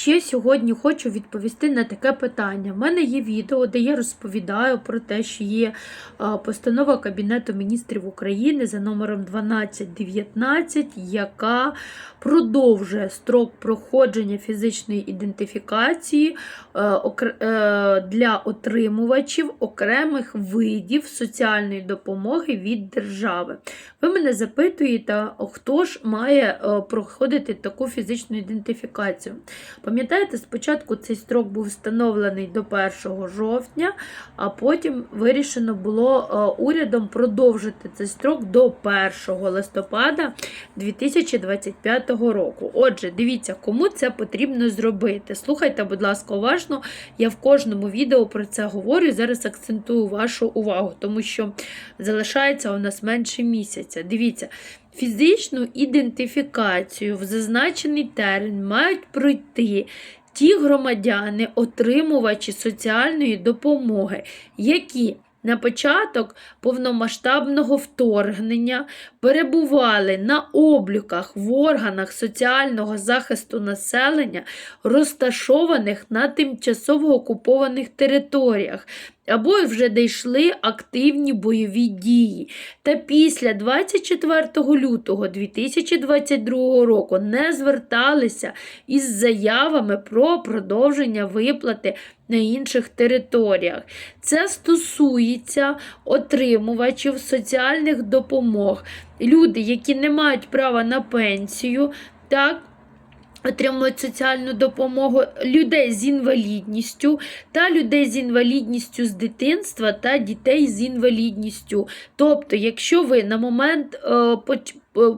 Ще сьогодні хочу відповісти на таке питання. У мене є відео, де я розповідаю про те, що є постанова Кабінету міністрів України за номером 1219, яка продовжує строк проходження фізичної ідентифікації е, е, для отримувачів окремих видів соціальної допомоги від держави. Ви мене запитуєте, хто ж має е, проходити таку фізичну ідентифікацію. Пам'ятаєте, спочатку цей строк був встановлений до 1 жовтня, а потім вирішено було е, урядом продовжити цей строк до 1 листопада 2025 року. Отже, дивіться, кому це потрібно зробити. Слухайте, будь ласка, уважно. Я в кожному відео про це говорю. Зараз акцентую вашу увагу, тому що залишається у нас менше місяця. Дивіться. Фізичну ідентифікацію в зазначений термін мають пройти ті громадяни, отримувачі соціальної допомоги, які на початок повномасштабного вторгнення перебували на обліках в органах соціального захисту населення, розташованих на тимчасово окупованих територіях, або вже дійшли активні бойові дії. Та після 24 лютого 2022 року не зверталися із заявами про продовження виплати на інших територіях. Це стосується отримувачів соціальних допомог, люди, які не мають права на пенсію, так. Отримують соціальну допомогу людей з інвалідністю та людей з інвалідністю з дитинства та дітей з інвалідністю. Тобто, якщо ви на момент е,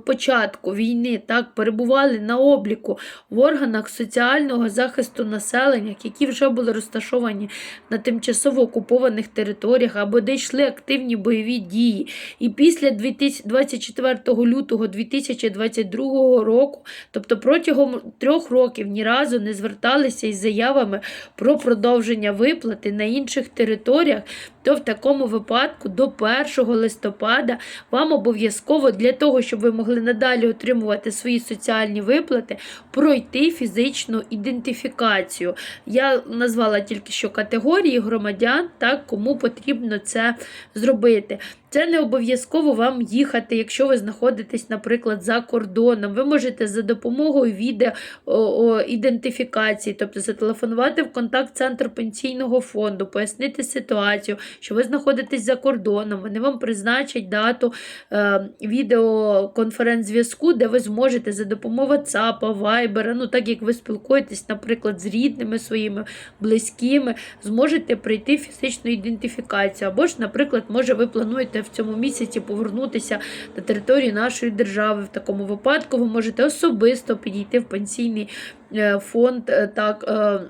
початку війни так перебували на обліку в органах соціального захисту населення, які вже були розташовані на тимчасово окупованих територіях або де йшли активні бойові дії, і після 2000 24 лютого 2022 року, тобто протягом трьох років ні разу не зверталися із заявами про продовження виплати на інших територіях, то в такому випадку до 1 листопада вам обов'язково для того, щоб ви могли надалі отримувати свої соціальні виплати, пройти фізичну ідентифікацію. Я назвала тільки що категорії громадян, так, кому потрібно це зробити. Це не обов'язково вам їхати, якщо ви знаходитесь, наприклад, за кордоном. Ви можете за допомогою відео ідентифікації, тобто зателефонувати в контакт-центр пенсійного фонду, пояснити ситуацію, що ви знаходитесь за кордоном. Вони вам призначать дату е, відеоконференц-зв'язку, де ви зможете за допомогою WhatsApp, Viber, ну так як ви спілкуєтесь, наприклад, з рідними своїми близькими, зможете прийти фізичну ідентифікацію. Або ж, наприклад, може, ви плануєте в цьому місяці повернутися на територію нашої держави. В такому випадку ви можете особисто підійти в пенсійний е, фонд. е, так, е,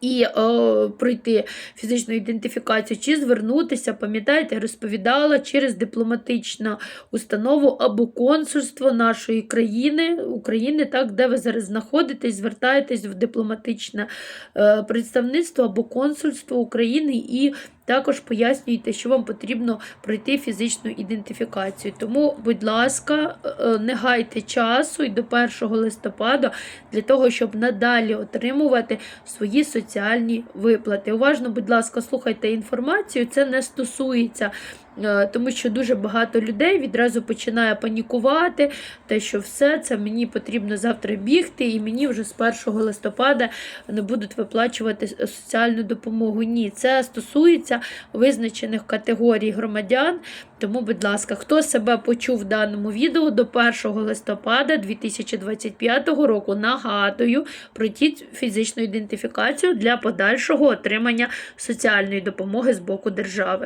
і е, пройти фізичну ідентифікацію, чи звернутися, пам'ятаєте, розповідала через дипломатичну установу або консульство нашої країни, України, так, де ви зараз знаходитесь, звертаєтесь в дипломатичне е, представництво або консульство України і також пояснюєте, що вам потрібно пройти фізичну ідентифікацію. Тому, будь ласка, е, не гайте часу і до 1 листопада для того, щоб надалі отримувати свої соціальні виплати. Уважно, будь ласка, слухайте інформацію. Це не стосується. Е, Тому що дуже багато людей відразу починає панікувати, те, що все це мені потрібно завтра бігти, і мені вже з 1 листопада не будуть виплачувати соціальну допомогу. Ні, це стосується визначених категорій громадян. Тому, будь ласка, хто себе почув в даному відео до 1 листопада 2025 року, нагадую, пройдіть фізичну ідентифікацію для подальшого отримання соціальної допомоги з боку держави.